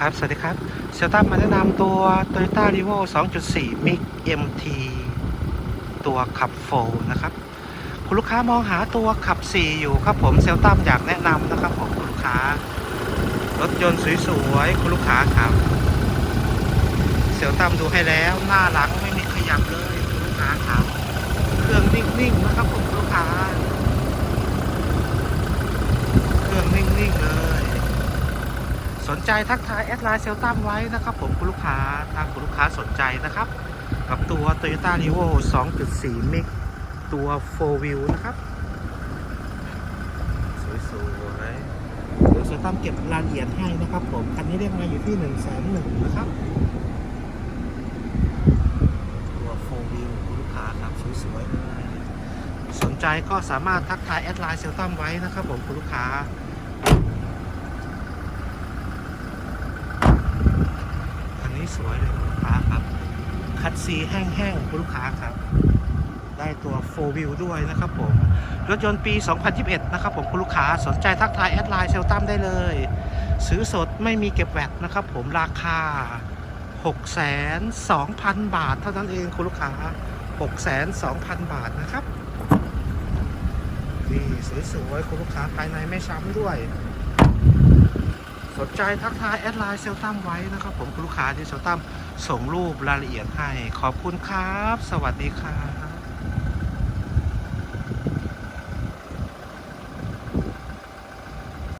ครับ สวัสดีครับเซลตัมมาแนะนำตัว Toyota r e v o 2.4 MIG MT ตัวขับโฟล์นะครับ คุณลูกค้ามองหาตัวขับ 4 อยู่ครับผมเซลตัมอยากแนะนำนะครับผมคุณลูกค้า รถยนต์สวยๆ คุณลูกค้าครับเซลตัมดูให้แล้ว หน้าหลังไม่มีขยับเลย คุณลูกค้าครับ เครื่องนิ่งๆนะครับผมคุณลูกค้า เครื่องนิ่งๆเลย สนใจทักทายแอดไลน์เซลตัมไว้นะครับ ผมคุณลูกค้าถ้าคุณลูกค้าสนใจนะครับ กับตัว Toyota r e v o 2.4 MIG ตัว 4 Wheel นะครับ สวยๆเดี๋ยวเซลตัมเก็บรายละเอียดให้นะครับ ผมคันนี้เรียกมาอยู่ที่1นึ่งแสนะครับตัว4 Wheel คุณลูกค้าครับสวยๆสนใจก็สามารถทักทายแอดไลน์เซลตัมไว้นะครับผมคุณลูกค้า อันนี้ สวยเลยคุณลูกค้าครับคัดซีแห้งๆคุณลูกค้าครับ ได้ตัว4 wheel ด้วยนะครับผม รถยนต์ปี 2021 นะครับผมคุณลูกค้าสนใจทักทายแอดไลน์เซลตัมได้เลย ซื้อสดไม่มีเก็บแวตนะครับผมราคา6,200,000 บาทเท่านั้นเองคุณลูกค้า6,200,000 บาทนะครับนี่สวยๆคุณลูกค้าภายในไม่ช้ำด้วย สนใจทักทายแอดไลน์เซลตัมไว้นะครับ ผมคุณลูกค้าที่เซลตัมส่งรูปรายละเอียดให้ ขอบคุณครับ สวัสดีครับ